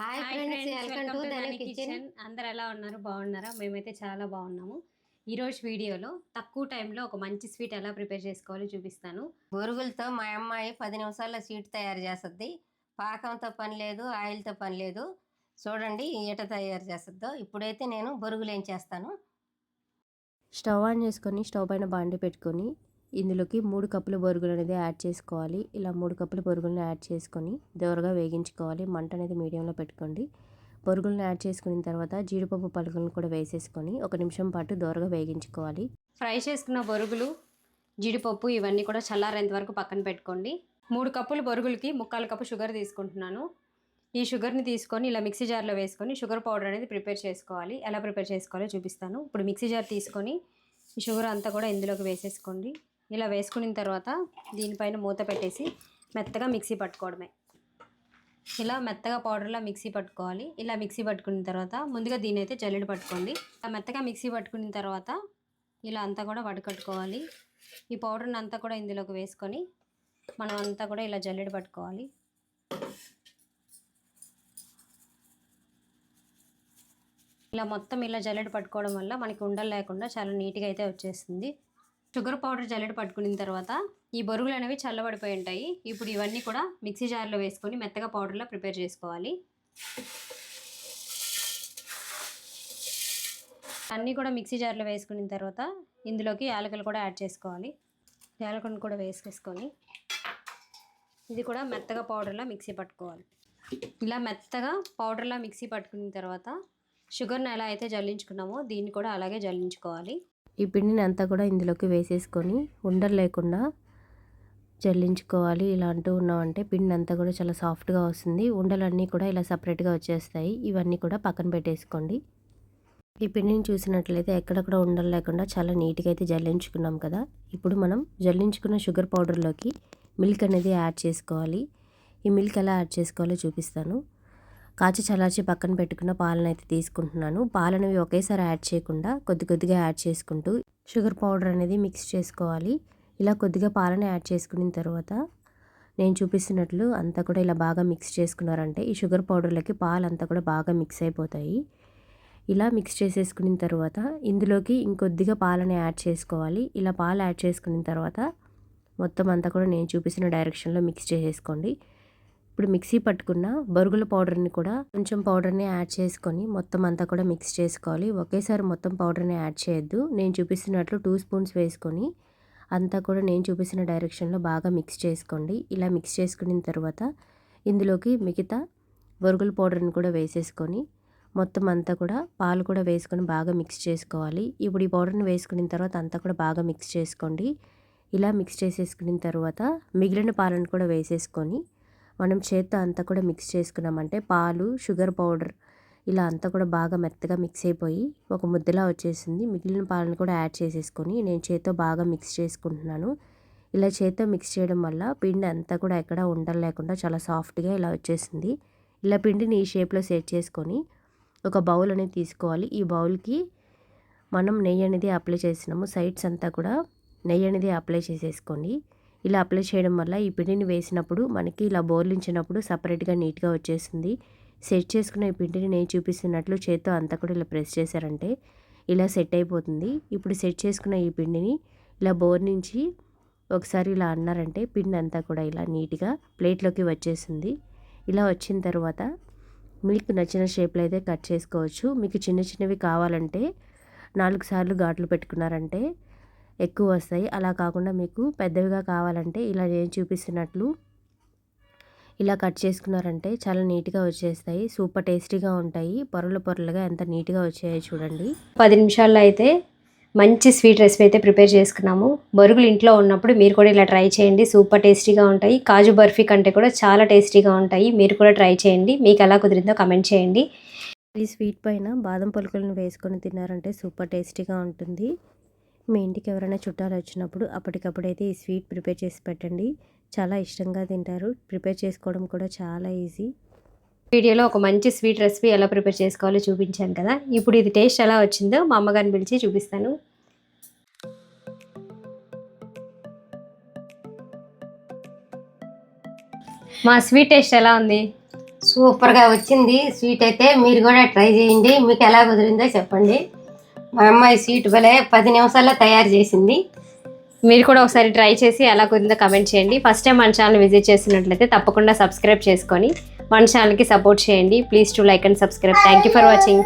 Hi friends welcome to Dhana kitchen అందరు ఎలా ఉన్నారు? బాగున్నారా? మేమైతే చాలా బాగున్నాము. ఈరోజు వీడియోలో తక్కువ టైంలో ఒక మంచి స్వీట్ ఎలా ప్రిపేర్ చేసుకోవాలో చూపిస్తాను. బొరుగులతో మా అమ్మాయి పది నిమిషాల్లో స్వీట్ తయారు చేస్తుంది. పాకంతో పని లేదు ఆయిల్తో పని లేదు. చూడండి ఎట తయారు చేస్తుందో. ఇప్పుడైతే నేను బొరుగులు ఏం చేస్తాను. స్టవ్ ఆన్ చేసుకొని స్టవ్ పైన బాండి పెట్టుకొని ఇందులోకి మూడు కప్పుల బొరుగులు అనేది యాడ్ చేసుకోవాలి. ఇలా మూడు కప్పుల బొరుగులను యాడ్ చేసుకొని దోరగా వేగించుకోవాలి. మంట అనేది మీడియంలో పెట్టుకోండి. బొరుగులను యాడ్ చేసుకున్న తర్వాత జీడిపప్పు పలుకులను కూడా వేసేసుకొని ఒక నిమిషం పాటు దోరగా వేగించుకోవాలి. ఫ్రై చేసుకున్న బొరుగులు జీడిపప్పు ఇవన్నీ కూడా చల్లారేంత వరకు పక్కన పెట్టుకోండి. మూడు కప్పుల బొరుగులకి ముక్కాలు కప్పు షుగర్ తీసుకుంటున్నాను. ఈ షుగర్ని తీసుకొని ఇలా మిక్సీ జార్లో వేసుకొని షుగర్ పౌడర్ అనేది ప్రిపేర్ చేసుకోవాలి. ఎలా ప్రిపేర్ చేసుకోవాలో చూపిస్తాను. ఇప్పుడు మిక్సీ జార్ తీసుకొని షుగర్ అంతా కూడా ఇందులోకి వేసేసుకోండి. ఇలా వేసుకున్న తర్వాత దీనిపైన మూత పెట్టేసి మెత్తగా మిక్సీ పట్టుకోవడమే. ఇలా మెత్తగా పౌడర్లా మిక్సీ పట్టుకోవాలి. ఇలా మిక్సీ పట్టుకున్న తర్వాత ముందుగా దీని అయితే జల్లెడ పట్టుకోండి. ఇలా మెత్తగా మిక్సీ పట్టుకున్న తర్వాత ఇలా అంతా కూడా వడకట్టుకోవాలి. ఈ పౌడర్ని అంతా కూడా ఇందులోకి వేసుకొని మనం అంతా కూడా ఇలా జల్లెడ పట్టుకోవాలి. ఇలా మొత్తం ఇలా జల్లెడ పట్టుకోవడం వల్ల మనకి ఉండలు లేకుండా చాలా నీట్గా అయితే వచ్చేస్తుంది. షుగర్ పౌడర్ జల్లెడ పట్టుకున్న తర్వాత ఈ బొరుగులు అనేవి చల్లబడిపోయి ఉంటాయి. ఇప్పుడు ఇవన్నీ కూడా మిక్సీ జార్లో వేసుకొని మెత్తగా పౌడర్లో ప్రిపేర్ చేసుకోవాలి. అన్నీ కూడా మిక్సీ జార్లో వేసుకున్న తర్వాత ఇందులోకి యాలకులు కూడా యాడ్ చేసుకోవాలి. యాలకులను కూడా వేసేసుకొని ఇది కూడా మెత్తగా పౌడర్లా మిక్సీ పట్టుకోవాలి. ఇలా మెత్తగా పౌడర్లా మిక్సీ పట్టుకున్న తర్వాత షుగర్ని ఎలా అయితే జల్లించుకున్నామో దీన్ని కూడా అలాగే జల్లించుకోవాలి. ఈ పిండిని అంతా కూడా ఇందులోకి వేసేసుకొని ఉండలు లేకుండా జల్లించుకోవాలి. ఇలా అంటూ ఉన్నామంటే పిండి అంతా కూడా చాలా సాఫ్ట్గా వస్తుంది. ఉండలన్నీ కూడా ఇలా సపరేట్గా వచ్చేస్తాయి. ఇవన్నీ కూడా పక్కన పెట్టేసుకోండి. ఈ పిండిని చూసినట్లయితే ఎక్కడక్కడ ఉండలు లేకుండా చాలా నీట్గా అయితే జల్లించుకున్నాం కదా. ఇప్పుడు మనం జల్లించుకున్న షుగర్ పౌడర్లోకి మిల్క్ అనేది యాడ్ చేసుకోవాలి. ఈ మిల్క్ ఎలా యాడ్ చేసుకోవాలో చూపిస్తాను. కాచి చల్లార్చి పక్కన పెట్టుకున్న పాలను అయితే తీసుకుంటున్నాను. పాలను ఒకేసారి యాడ్ చేయకుండా కొద్ది కొద్దిగా యాడ్ చేసుకుంటూ షుగర్ పౌడర్ అనేది మిక్స్ చేసుకోవాలి. ఇలా కొద్దిగా పాలను యాడ్ చేసుకున్న తర్వాత నేను చూపిస్తున్నట్లు అంతా కూడా ఇలా బాగా మిక్స్ చేసుకున్నారంటే ఈ షుగర్ పౌడర్లకి పాలు అంతా కూడా బాగా మిక్స్ అయిపోతాయి. ఇలా మిక్స్ చేసేసుకున్న తర్వాత ఇందులోకి ఇంకొద్దిగా పాలని యాడ్ చేసుకోవాలి. ఇలా పాలు యాడ్ చేసుకున్న తర్వాత మొత్తం అంతా కూడా నేను చూపిస్తున్న డైరెక్షన్లో మిక్స్ చేసేసుకోండి. ఇప్పుడు మిక్సీ పట్టుకున్న బరుగుల పౌడర్ని కూడా కొంచెం పౌడర్ని యాడ్ చేసుకొని మొత్తం అంతా కూడా మిక్స్ చేసుకోవాలి. ఒకేసారి మొత్తం పౌడర్ని యాడ్ చేయొద్దు. నేను చూపిస్తున్నట్లు టూ స్పూన్స్ వేసుకొని అంతా కూడా నేను చూపిస్తున్న డైరెక్షన్లో బాగా మిక్స్ చేసుకోండి. ఇలా మిక్స్ చేసుకున్న తర్వాత ఇందులోకి మిగతా బొరుగుల పౌడర్ని కూడా వేసేసుకొని మొత్తం అంతా కూడా పాలు కూడా వేసుకొని బాగా మిక్స్ చేసుకోవాలి. ఇప్పుడు ఈ పౌడర్ని వేసుకున్న తర్వాత అంతా కూడా బాగా మిక్స్ చేసుకోండి. ఇలా మిక్స్ చేసేసుకున్న తర్వాత మిగిలిన పాలను కూడా వేసేసుకొని మనం చేత్తో అంతా కూడా మిక్స్ చేసుకున్నామంటే పాలు షుగర్ పౌడర్ ఇలా అంతా కూడా బాగా మెత్తగా మిక్స్ అయిపోయి ఒక ముద్దలా వచ్చేసింది. మిగిలిన పాలను కూడా యాడ్ చేసేసుకొని నేను చేత్తో బాగా మిక్స్ చేసుకుంటున్నాను. ఇలా చేత్తో మిక్స్ చేయడం వల్ల పిండి అంతా కూడా ఎక్కడ ఉండలు లేకుండా చాలా సాఫ్ట్గా ఇలా వచ్చేసింది. ఇలా పిండిని ఈ షేప్లో సెట్ చేసుకొని ఒక బౌల్ అనేది తీసుకోవాలి. ఈ బౌల్కి మనం నెయ్యి అనేది అప్లై చేసినాము సైడ్స్ అంతా కూడా నెయ్యి అనేది అప్లై చేసేసుకోండి. ఇలా అప్లై చేయడం వల్ల ఈ పిండిని వేసినప్పుడు మనకి ఇలా బోర్లించినప్పుడు సపరేట్గా నీట్గా వచ్చేసింది సెట్ చేసుకున్న ఈ పిండిని నేను చూపిస్తున్నట్లు చేత్తో అంతా కూడా ఇలా ప్రెస్ చేశారంటే ఇలా సెట్ అయిపోతుంది. ఇప్పుడు సెట్ చేసుకున్న ఈ పిండిని ఇలా బోర్ నుంచి ఒకసారి ఇలా అన్నారంటే పిండి అంతా కూడా ఇలా నీట్గా ప్లేట్లోకి వచ్చేసింది. ఇలా వచ్చిన తర్వాత మీకు నచ్చిన షేప్లో అయితే కట్ చేసుకోవచ్చు. మీకు చిన్న చిన్నవి కావాలంటే నాలుగు సార్లు ఘాట్లు పెట్టుకున్నారంటే ఎక్కువ వస్తాయి అలా కాకుండా మీకు పెద్దవిగా కావాలంటే ఇలా నేను చూపిస్తున్నట్లు ఇలా కట్ చేసుకున్నారంటే చాలా నీట్గా వచ్చేస్తాయి. సూపర్ టేస్టీగా ఉంటాయి. పొరలు పొరలుగా ఎంత నీట్గా వచ్చాయో చూడండి. పది నిమిషాల్లో అయితే మంచి స్వీట్ రెసిపీ అయితే ప్రిపేర్ చేసుకున్నాము. బరుగులు ఇంట్లో ఉన్నప్పుడు మీరు కూడా ఇలా ట్రై చేయండి. సూపర్ టేస్టీగా ఉంటాయి. కాజు బర్ఫీ కంటే కూడా చాలా టేస్టీగా ఉంటాయి. మీరు కూడా ట్రై చేయండి. మీకు ఎలా కుదిరిందో కమెంట్ చేయండి. ఈ స్వీట్ పైన బాదం పలుకులను వేసుకొని తిన్నారంటే సూపర్ టేస్టీగా ఉంటుంది. మీ ఇంటికి ఎవరైనా చుట్టాలు వచ్చినప్పుడు అప్పటికప్పుడైతే ఈ స్వీట్ ప్రిపేర్ చేసి పెట్టండి. చాలా ఇష్టంగా తింటారు. ప్రిపేర్ చేసుకోవడం కూడా చాలా ఈజీ. వీడియోలో ఒక మంచి స్వీట్ రెసిపీ ఎలా ప్రిపేర్ చేసుకోవాలో చూపించాను కదా. ఇప్పుడు ఇది టేస్ట్ ఎలా వచ్చిందో మా అమ్మగారిని పిలిచి చూపిస్తాను. మా స్వీట్ టేస్ట్ ఎలా ఉంది? సూపర్గా వచ్చింది. స్వీట్ అయితే మీరు కూడా ట్రై చేయండి. మీకు ఎలా కుదిరిందో చెప్పండి. మా అమ్మాయి స్వీట్ భలే పది నిమిషాల్లో తయారు చేసింది. మీరు కూడా ఒకసారి ట్రై చేసి ఎలా కుదిరిందో కమెంట్ చేయండి. ఫస్ట్ టైం మన ఛానల్ విజిట్ చేసినట్లయితే తప్పకుండా సబ్స్క్రైబ్ చేసుకొని మన ఛానల్కి సపోర్ట్ చేయండి. Please to like and subscribe thank you for watching